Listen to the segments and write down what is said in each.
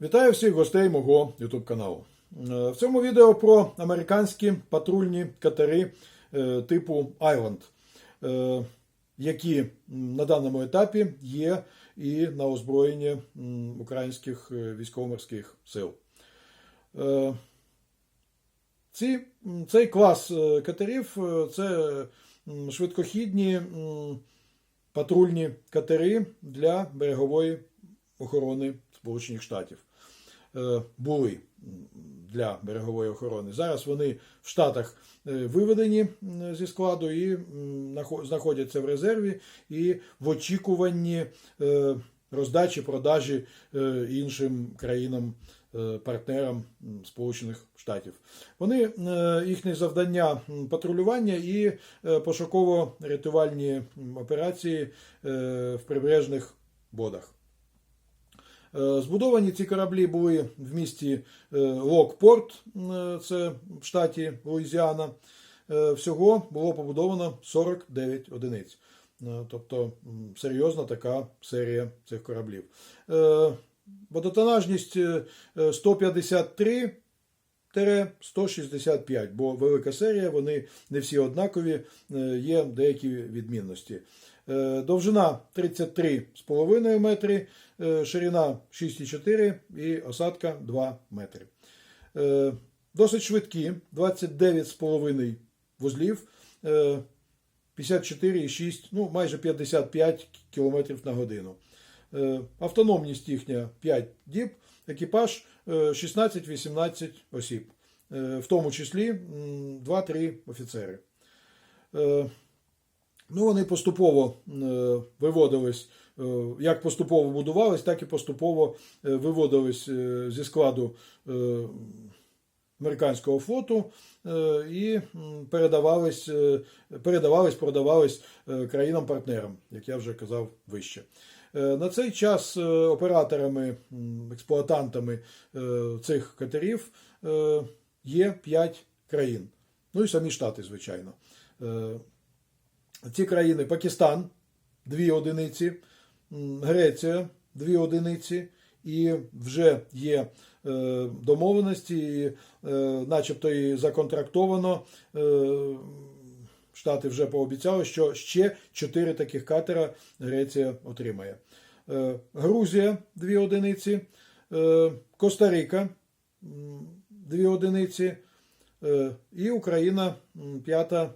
Вітаю всіх гостей мого YouTube каналу. Е, В цьому відео про американські патрульні катери е, типу Island, е, які на даному етапі є і на озброєнні українських військово-морських сил. Ці, цей клас катерів це швидкохідні патрульні катери для берегової охорони Сполучених Штатів. Е, Були для берегової охорони. Зараз вони в Штатах е, виведені зі складу і нахо- знаходяться в резерві і в очікуванні е, роздачі, продажі іншим країнам. Партнерам Сполучених Штатів. Вони їхнє завдання патрулювання і пошуково-рятувальні операції в прибережних водах. Е, Збудовані ці кораблі були в місті е, Локпорт, е, це в штаті Луїзіана. Всього було побудовано 49 одиниць. Тобто серйозна така серія цих кораблів. Водотонажність е, е, 153 165, бо велика серія, вони не всі однакові, є деякі відмінності. Е, Довжина 33,5 метри, е, ширина 6,4 і осадка 2 метри. Е, Досить швидкі, 29,5 вузлів, е, 54,6, ну майже 55 км на годину. Автономність їхня 5 діб, екіпаж е, 16-18 осіб, в тому числі 2-3 офіцери. Ну, вони поступово е, виводились, е, як поступово будувались, так і поступово е, виводились зі складу американського флоту і передавались, передавались, продавались країнам-партнерам, як я вже казав вище. На цей час операторами, експлуатантами цих катерів є 5 країн. Ну і самі Штати, звичайно. Ці країни Пакистан, дві одиниці, Греція, дві одиниці, і вже є е, домовленості, е, начебто і законтрактовано. е, Штати вже пообіцяли, що ще чотири таких катера Греція отримає. Грузія дві одиниці, Коста-Рика дві одиниці, і Україна п'ята.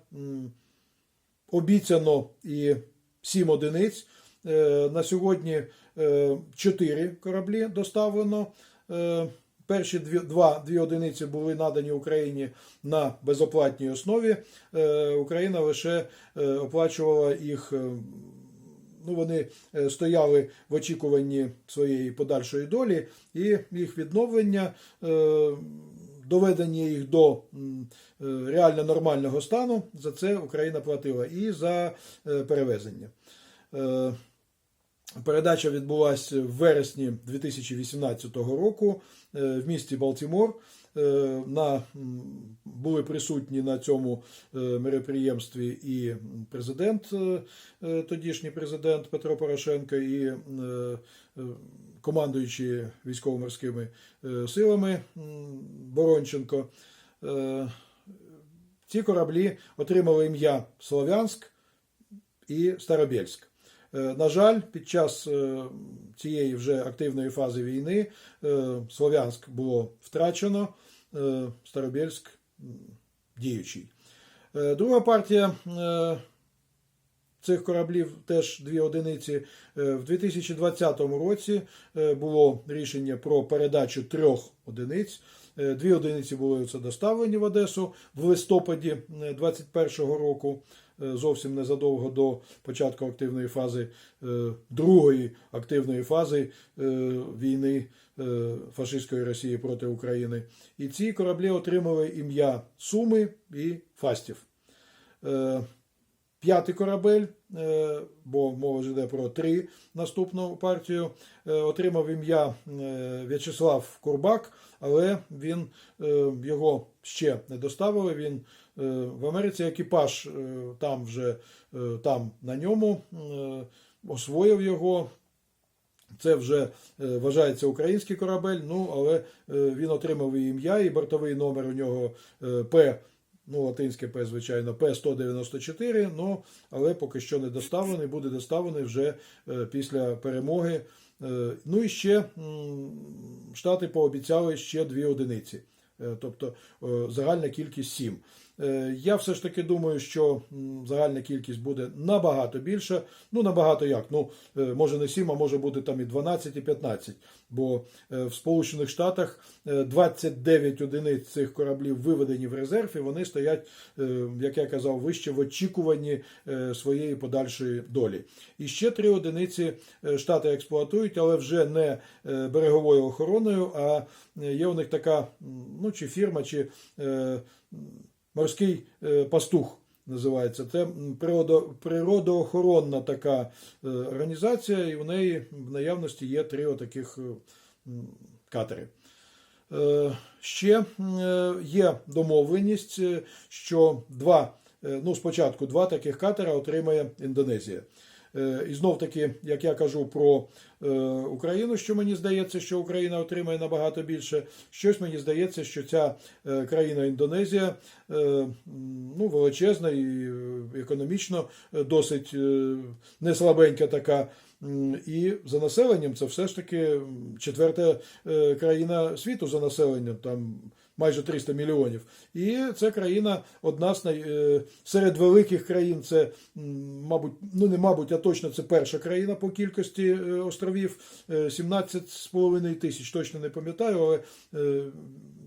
Обіцяно і сім одиниць. Е, На сьогодні е, чотири кораблі доставлено. Е, Перші дві, два, дві одиниці були надані Україні на безоплатній основі. Україна лише оплачувала їх. Ну, вони стояли в очікуванні своєї подальшої долі, і їх відновлення, доведення їх до е, реально нормального стану, за це Україна платила і за е, перевезення. Е, Передача відбулася в вересні 2018 року в місті Балтімор. На, були присутні на цьому мероприємстві і президент, тодішній президент Петро Порошенко, і е, військово-морськими е, силами Боронченко. Е, Ці кораблі отримали ім'я Слов'янськ і Старобєльськ. Е, На жаль, під час цієї вже активної фази війни Слов'янськ було втрачено, Старобєльськ діючий. Друга партія цих кораблів теж дві одиниці. Е, В 2020 році е, було рішення про передачу трьох одиниць. Е, Дві одиниці були доставлені в Одесу в листопаді 2021 року, зовсім незадовго до початку активної фази другої активної фази війни фашистської Росії проти України. І ці кораблі отримали ім'я Суми і Фастів. П'ятий корабель, е, бо мова ж йде про три наступну партію, е, отримав ім'я е, В'ячеслав Курбак, але він його ще не доставили. Він в Америці екіпаж там вже там на ньому освоїв його. Це вже вважається український корабель, ну але він отримав і ім'я, і бортовий номер у нього П, ну латинське П, звичайно, П-194, ну але поки що не доставлений, буде доставлений вже е, після перемоги. Е, Ну і ще Штати пообіцяли ще дві одиниці. Е, Тобто загальна кількість 7. Я все ж таки думаю, що загальна кількість буде набагато більша. Ну, набагато як. Ну, е, може не 7, а може бути там і 12, і 15. Бо е, в Сполучених Штатах е, 29 одиниць цих кораблів виведені в резерв, і вони стоять, е, як я казав, вище в очікуванні е, своєї подальшої долі. І ще три одиниці е, штати експлуатують, але вже не е, береговою охороною, а е, є у них така, ну чи фірма, чи е, морський е, пастух. Називається це природо, природоохоронна така е, організація, і в неї в наявності є три отаких е, катери. Ще є домовленість, що два, ну спочатку два таких катера отримає Індонезія. Е, І знов таки, як я кажу про е, Україну, що мені здається, що Україна отримає набагато більше. Щось мені здається, що ця е, країна Індонезія ну, величезна і економічно досить неслабенька така. І за населенням це все ж таки четверта країна світу за населенням, там майже 300 мільйонів. І це країна одна з най... е, серед великих країн. Це, мабуть, ну не мабуть, а точно це перша країна по кількості е, островів. Е, 17,5 тисяч, точно не пам'ятаю, але е,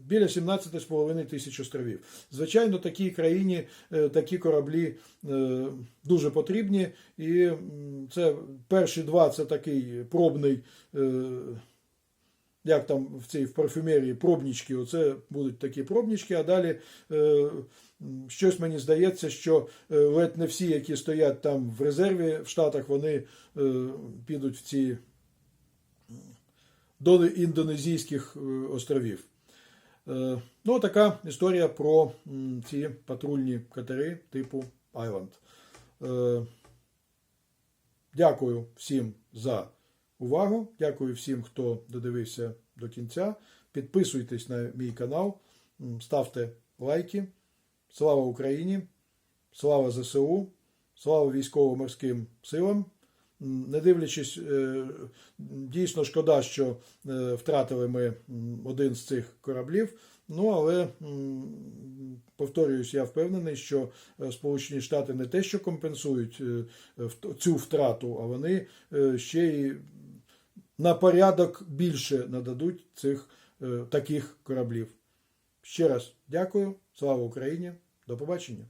біля 17,5 тисяч островів. Звичайно, такій країні е, такі кораблі е, дуже потрібні. І це перші два це такий пробний. Як там в цій в парфюмерії пробнічки, оце будуть такі пробнічки, а далі е, щось мені здається, що е, ледь не всі, які стоять там в резерві в Штатах, вони е, підуть в ці до індонезійських е, островів. Е, Ну, така історія про ці патрульні катери типу Island. Е, Дякую всім за увагу. Дякую всім, хто додивився до кінця. Підписуйтесь на мій канал, ставте лайки. Слава Україні! Слава ЗСУ! Слава військово-морським силам! Не дивлячись, е, дійсно шкода, що е, втратили ми один з цих кораблів. Ну, але повторююсь, я впевнений, що е, Сполучені Штати не те, що компенсують цю втрату, а вони ще й на порядок більше нададуть цих е, таких кораблів. Ще раз дякую, слава Україні, до побачення.